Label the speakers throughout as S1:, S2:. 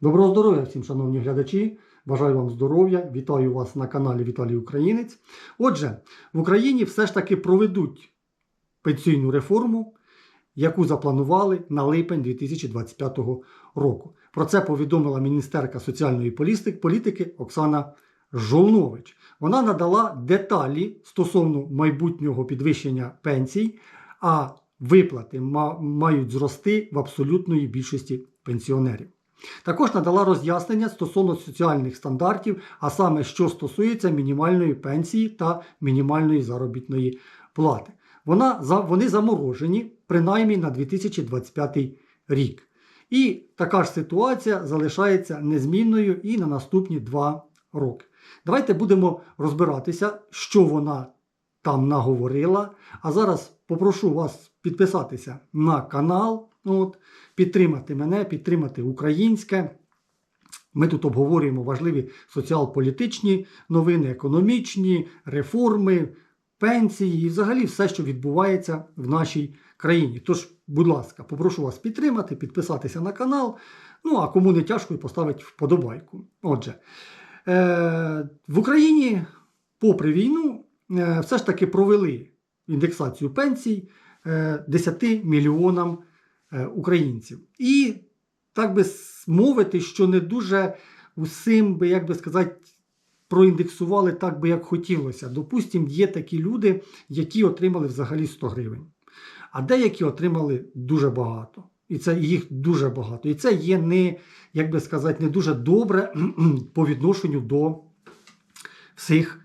S1: Доброго здоров'я всім, шановні глядачі. Бажаю вам здоров'я. Вітаю вас на каналі Віталій Українець. Отже, в Україні все ж таки проведуть пенсійну реформу, яку запланували на липень 2025 року. Про це повідомила міністерка соціальної політики Оксана Жолнович. Вона надала деталі стосовно майбутнього підвищення пенсій, а виплати мають зрости в абсолютної більшості пенсіонерів. Також надала роз'яснення стосовно соціальних стандартів, а саме що стосується мінімальної пенсії та мінімальної заробітної плати. Вона, вони заморожені принаймні на 2025 рік. І така ж ситуація залишається незмінною і на наступні два роки. Давайте будемо розбиратися, що вона там наговорила. А зараз попрошу вас підписатися на канал, от, підтримати мене, підтримати українське. Ми тут обговорюємо важливі соціал-політичні новини, економічні, реформи, пенсії і взагалі все, що відбувається в нашій країні. Тож, будь ласка, попрошу вас підтримати, підписатися на канал. Ну, а кому не тяжко, і поставити вподобайку. Отже, е- в Україні, попри війну, е- все ж таки провели індексацію пенсій е- 10 мільйонам е, українців. І так би мовити, що не дуже усім би, як би сказати, проіндексували так би, як хотілося. Допустим, є такі люди, які отримали взагалі 100 гривень, а деякі отримали дуже багато. І це їх дуже багато. І це є не, як би сказати, не дуже добре по відношенню до всіх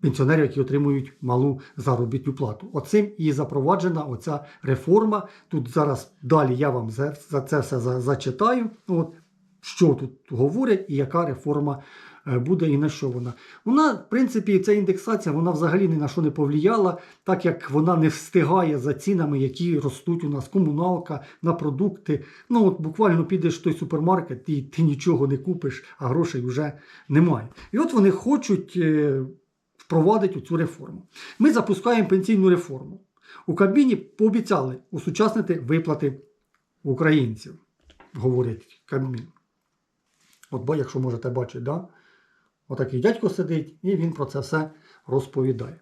S1: пенсіонерів, які отримують малу заробітну плату. Оцим і запроваджена оця реформа. Тут зараз далі я вам за, це все за- зачитаю. От, що тут говорять і яка реформа е, буде і на що вона. Вона, в принципі, ця індексація вона взагалі ні на що не повлияла, так як вона не встигає за цінами, які ростуть у нас, комуналка на продукти. Ну, от буквально підеш в той супермаркет і ти нічого не купиш, а грошей вже немає. І от вони хочуть е, впровадити цю реформу. Ми запускаємо пенсійну реформу. У Кабміні пообіцяли усучаснити виплати українців, говорить Кабмін. От бо, якщо можете бачити, да? отакий дядько сидить, і він про це все розповідає.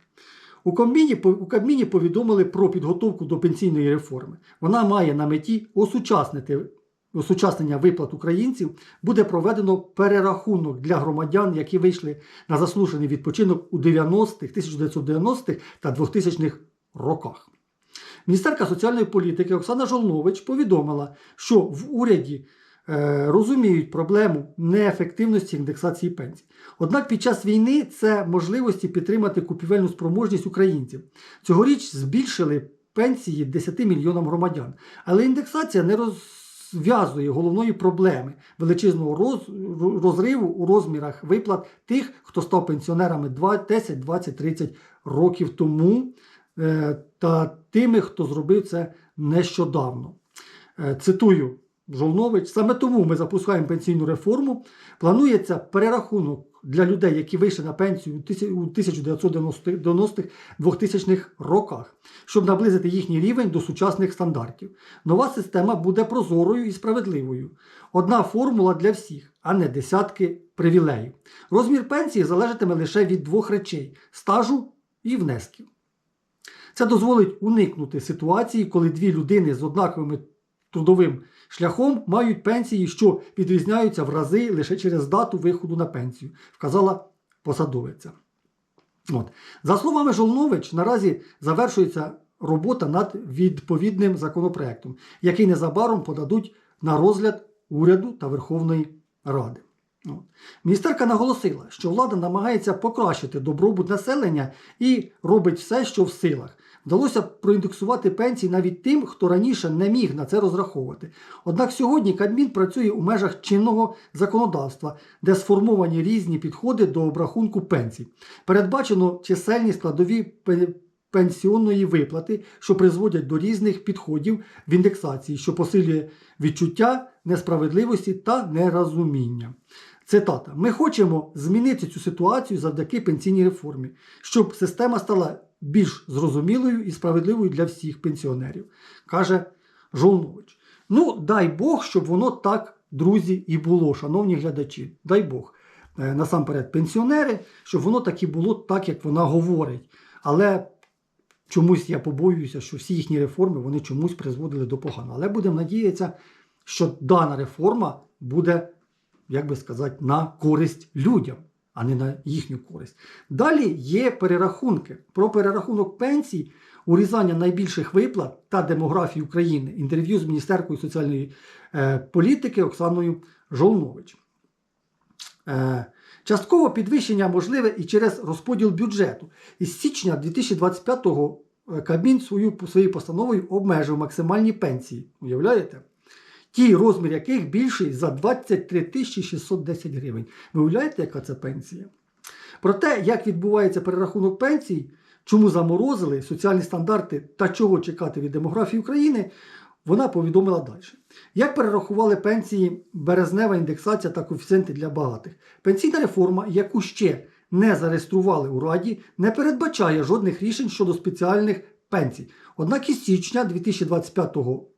S1: У Кабміні, у Кабміні повідомили про підготовку до пенсійної реформи. Вона має на меті осучаснити осучаснення виплат українців буде проведено перерахунок для громадян, які вийшли на заслужений відпочинок у 90-х, 1990-х та 2000-х роках. Міністерка соціальної політики Оксана Жолнович повідомила, що в уряді е, розуміють проблему неефективності індексації пенсій. Однак під час війни це можливості підтримати купівельну спроможність українців. Цьогоріч збільшили пенсії 10 мільйонам громадян, але індексація не розв'язує головної проблеми величезного роз, розриву у розмірах виплат тих, хто став пенсіонерами 2, 10, 20, 30 років тому, е, та тими, хто зробив це нещодавно. Е, Цитую Жолнович, саме тому ми запускаємо пенсійну реформу. Планується перерахунок для людей, які вийшли на пенсію у тисяч- у 1990-2000-х роках, щоб наблизити їхній рівень до сучасних стандартів. Нова система буде прозорою і справедливою. Одна формула для всіх, а не десятки привілеїв. Розмір пенсії залежатиме лише від двох речей стажу і внесків. Це дозволить уникнути ситуації, коли дві людини з однаковим трудовим шляхом мають пенсії, що відрізняються в рази лише через дату виходу на пенсію, вказала посадовиця. От. За словами Жолнович, наразі завершується робота над відповідним законопроектом, який незабаром подадуть на розгляд уряду та Верховної Ради. Міністерка наголосила, що влада намагається покращити добробут населення і робить все, що в силах. Вдалося проіндексувати пенсії навіть тим, хто раніше не міг на це розраховувати. Однак сьогодні Кабмін працює у межах чинного законодавства, де сформовані різні підходи до обрахунку пенсій. Передбачено чисельні складові пенсіонної виплати, що призводять до різних підходів в індексації, що посилює відчуття несправедливості та нерозуміння. Цитата: Ми хочемо змінити цю ситуацію завдяки пенсійній реформі, щоб система стала більш зрозумілою і справедливою для всіх пенсіонерів, каже Жолнович. Ну, дай Бог, щоб воно так друзі, і було, шановні глядачі. Дай Бог. Е, Насамперед, пенсіонери, щоб воно так і було так, як вона говорить. Але чомусь я побоююся, що всі їхні реформи вони чомусь призводили до поганого. Але будемо надіятися, що дана реформа буде, як би сказати, на користь людям, а не на їхню користь. Далі є перерахунки. Про перерахунок пенсій, урізання найбільших виплат та демографії України. Інтерв'ю з міністеркою соціальної е, політики Оксаною Жолнович. Е, Частково підвищення можливе і через розподіл бюджету. Із січня 2025-го е, Кабмін свою, своєю постановою обмежив максимальні пенсії. Уявляєте? Ті розмір яких більший за 23 610 гривень. Ви уявляєте, яка це пенсія? Про те, як відбувається перерахунок пенсій, чому заморозили соціальні стандарти та чого чекати від демографії України, вона повідомила далі. Як перерахували пенсії березнева індексація та коефіцієнти для багатих? Пенсійна реформа, яку ще не зареєстрували у Раді, не передбачає жодних рішень щодо спеціальних пенсій. Однак із січня 2025 року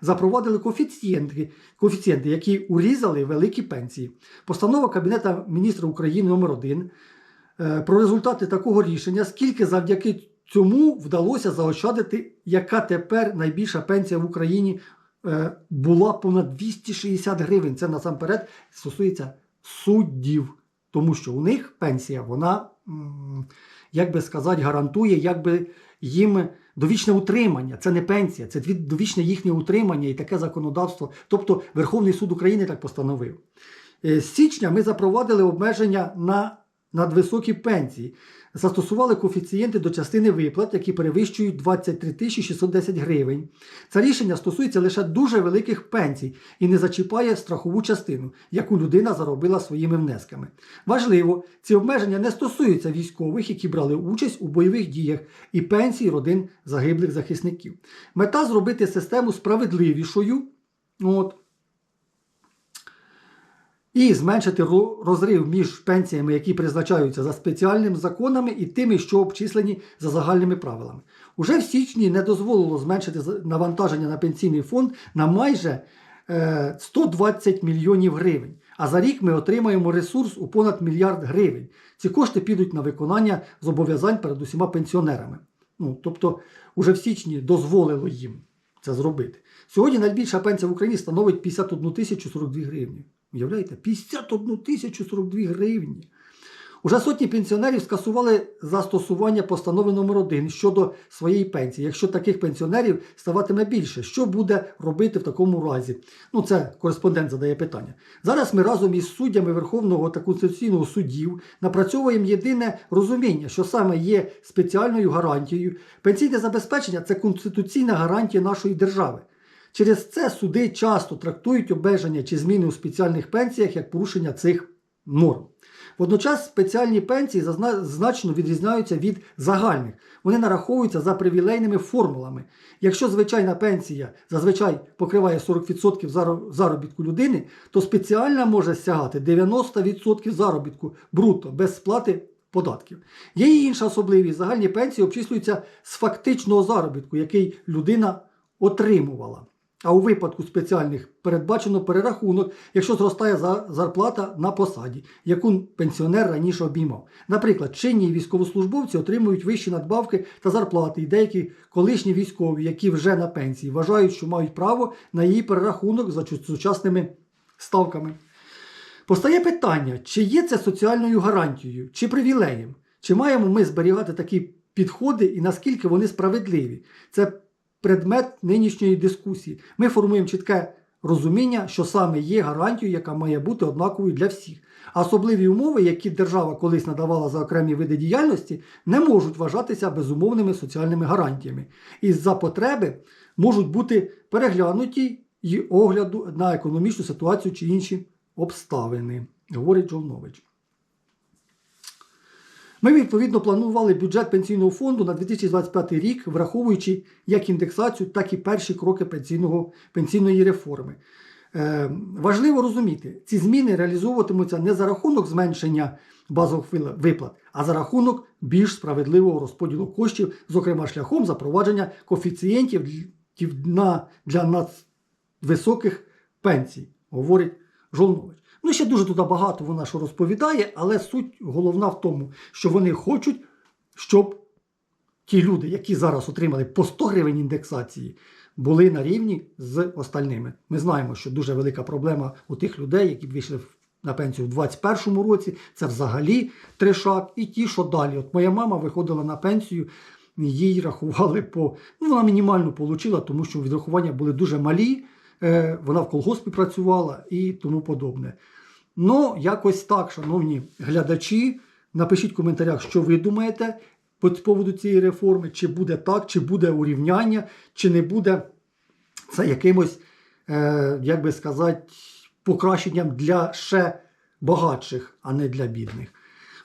S1: запровадили коефіцієнти, коефіцієнти, які урізали великі пенсії. Постанова Кабінету міністра України номер 1 про результати такого рішення, скільки завдяки цьому вдалося заощадити, яка тепер найбільша пенсія в Україні е, була понад 260 гривень. Це насамперед стосується суддів, тому що у них пенсія, вона, як би сказати, гарантує, якби їм довічне утримання. Це не пенсія, це довічне їхнє утримання і таке законодавство. Тобто Верховний суд України так постановив. Е, З січня ми запровадили обмеження на надвисокі пенсії. Застосували коефіцієнти до частини виплат, які перевищують 23 тисячі 610 гривень. Це рішення стосується лише дуже великих пенсій і не зачіпає страхову частину, яку людина заробила своїми внесками. Важливо, ці обмеження не стосуються військових, які брали участь у бойових діях, і пенсій родин загиблих захисників. Мета зробити систему справедливішою. От, і зменшити розрив між пенсіями, які призначаються за спеціальними законами, і тими, що обчислені за загальними правилами. Уже в січні не дозволило зменшити навантаження на пенсійний фонд на майже е, 120 мільйонів гривень. А за рік ми отримаємо ресурс у понад мільярд гривень. Ці кошти підуть на виконання зобов'язань перед усіма пенсіонерами. Ну, тобто, уже в січні дозволило їм це зробити. Сьогодні найбільша пенсія в Україні становить 51 тисячу 42 гривні. Уявляєте? 51 тисячу 42 гривні. Уже сотні пенсіонерів скасували застосування постанови номер 1 щодо своєї пенсії. Якщо таких пенсіонерів ставатиме більше, що буде робити в такому разі? Ну, це кореспондент задає питання. Зараз ми разом із суддями Верховного та Конституційного судів напрацьовуємо єдине розуміння, що саме є спеціальною гарантією. Пенсійне забезпечення це конституційна гарантія нашої держави. Через це суди часто трактують обмеження чи зміни у спеціальних пенсіях як порушення цих норм. Водночас спеціальні пенсії значно відрізняються від загальних. Вони нараховуються за привілейними формулами. Якщо звичайна пенсія зазвичай покриває 40% заробітку людини, то спеціальна може сягати 90% заробітку бруто без сплати податків. Є і інша особливість. Загальні пенсії обчислюються з фактичного заробітку, який людина отримувала. А у випадку спеціальних передбачено перерахунок, якщо зростає зарплата на посаді, яку пенсіонер раніше обіймав. Наприклад, чинні військовослужбовці отримують вищі надбавки та зарплати, і деякі колишні військові, які вже на пенсії, вважають, що мають право на її перерахунок за сучасними ставками. Постає питання, чи є це соціальною гарантією, чи привілеєм, чи маємо ми зберігати такі підходи і наскільки вони справедливі. Це предмет нинішньої дискусії. Ми формуємо чітке розуміння, що саме є гарантією, яка має бути однаковою для всіх. Особливі умови, які держава колись надавала за окремі види діяльності, не можуть вважатися безумовними соціальними гарантіями. І за потреби можуть бути переглянуті і огляду на економічну ситуацію чи інші обставини, говорить Жолнович. Ми відповідно планували бюджет пенсійного фонду на 2025 рік, враховуючи як індексацію, так і перші кроки пенсійного, пенсійної реформи. Е, важливо розуміти, ці зміни реалізовуватимуться не за рахунок зменшення базових виплат, а за рахунок більш справедливого розподілу коштів, зокрема шляхом запровадження коефіцієнтів на, для надвисоких пенсій, говорить Жолнович. Ну, ще дуже туди багато вона що розповідає, але суть головна в тому, що вони хочуть, щоб ті люди, які зараз отримали по 100 гривень індексації, були на рівні з остальними. Ми знаємо, що дуже велика проблема у тих людей, які вийшли на пенсію в 2021 році. Це взагалі трешак. І ті, що далі. От моя мама виходила на пенсію, їй рахували по. Ну, вона мінімально отримала, тому що відрахування були дуже малі. Е, вона в колгоспі працювала і тому подобне. Ну, якось так, шановні глядачі. Напишіть в коментарях, що ви думаєте з поводу цієї реформи, чи буде так, чи буде урівняння, чи не буде це якимось, е, як би сказати, покращенням для ще багатших, а не для бідних.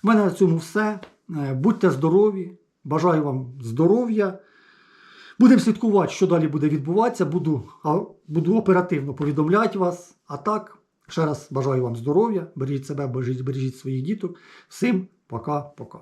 S1: У мене на цьому все. Е, Будьте здорові, бажаю вам здоров'я. Будемо слідкувати, що далі буде відбуватися. Буду, буду оперативно повідомляти вас. А так, ще раз бажаю вам здоров'я, бережіть себе, бережіть, бережіть своїх діток. Всім пока-пока.